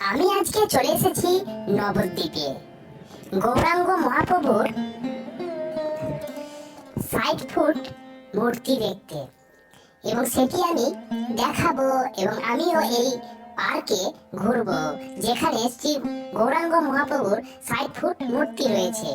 আমি আজকে চলে এসেছি নবদ্বীপে। গৌরাঙ্গ মহাপ্রভুর ষাট ফুট মূর্তি দেখতে। এবং সেটি আমি দেখাবো এবং আমিও এই পার্কে ঘুরব, যেখানে শ্রী গৌরাঙ্গ মহাপ্রভুর ষাট ফুট মূর্তি রয়েছে।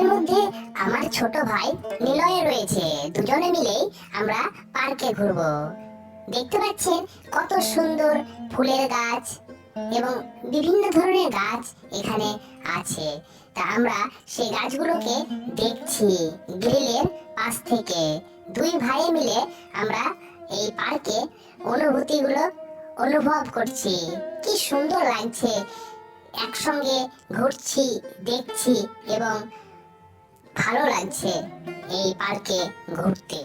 পার্কের মধ্যে আমার ছোট ভাই নিলয় রয়েছে। দুজনে মিলেই আমরা পার্কে ঘুরবো। দেখতে পাচ্ছেন কত সুন্দর ফুলের গাছ এবং বিভিন্ন ধরনের গাছ এখানে আছে। তা আমরা সেই গাছগুলোকে দেখছি গ্রিলের পাশ থেকে। দুই ভাই মিলে আমরা এই পার্কে অনুভূতিগুলো অনুভব করছি। কি সুন্দর লাগছে। একসঙ্গে ঘুরছি, দেখছি এবং ভালো লাগছে এই পার্কে ঘুরতে।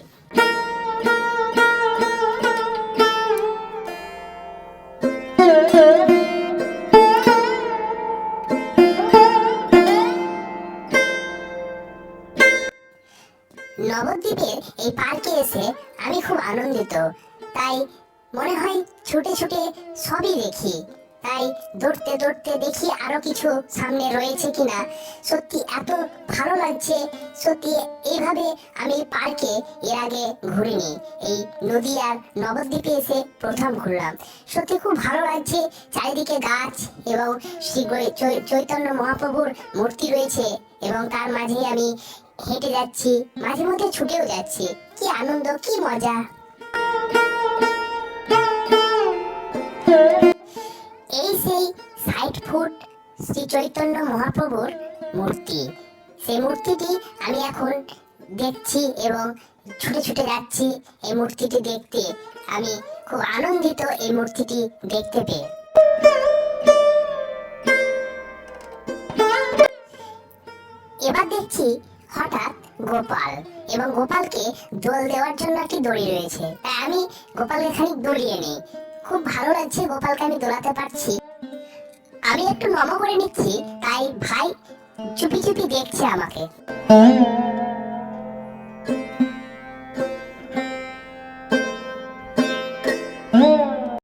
নবদ্বীপের এই পার্কে এসে আমি খুব আনন্দিত। তাই মনে হয় ছুটে ছুটে সবই দেখি। তাই দৌড়তে দৌড়তে দেখি আরও কিছু সামনে রয়েছে কিনা। সত্যি এত ভালো লাগছে, সত্যি এইভাবে আমি পার্কে এর আগে ঘুরিনি। এই নদী আর নবদ্বীপে এসে প্রথম ঘুরলাম। সত্যি খুব ভালো লাগছে, চারিদিকে গাছ এবং শ্রী চৈতন্য মহাপ্রভুর মূর্তি রয়েছে এবং তার মাঝে আমি হেঁটে যাচ্ছি, মাঝে মধ্যে ছুটেও যাচ্ছি। কি আনন্দ, কি মজা। এই সেই ষাট ফুট শ্রী চৈতন্য মহাপ্রভুর মূর্তি। সেই মূর্তিটি আমি এখন দেখছি এবং ছুটে ছুটে যাচ্ছি এই মূর্তিটি দেখতে। আমি খুব আনন্দিত এই মূর্তিটি দেখতে পেয়ে। এবার দেখছি হঠাৎ গোপাল এবং গোপালকে দোল দেওয়ার জন্য একটি দড়ি রয়েছে। তাই আমি গোপালকে খানিক দড়িয়ে নিই। খুব ভালো লাগছে গোপালকে আমি দোলাতে পারছি। আমি একটু নম করে নিচ্ছি, তাই ভাই চুপি চুপি দেখছে আমাকে।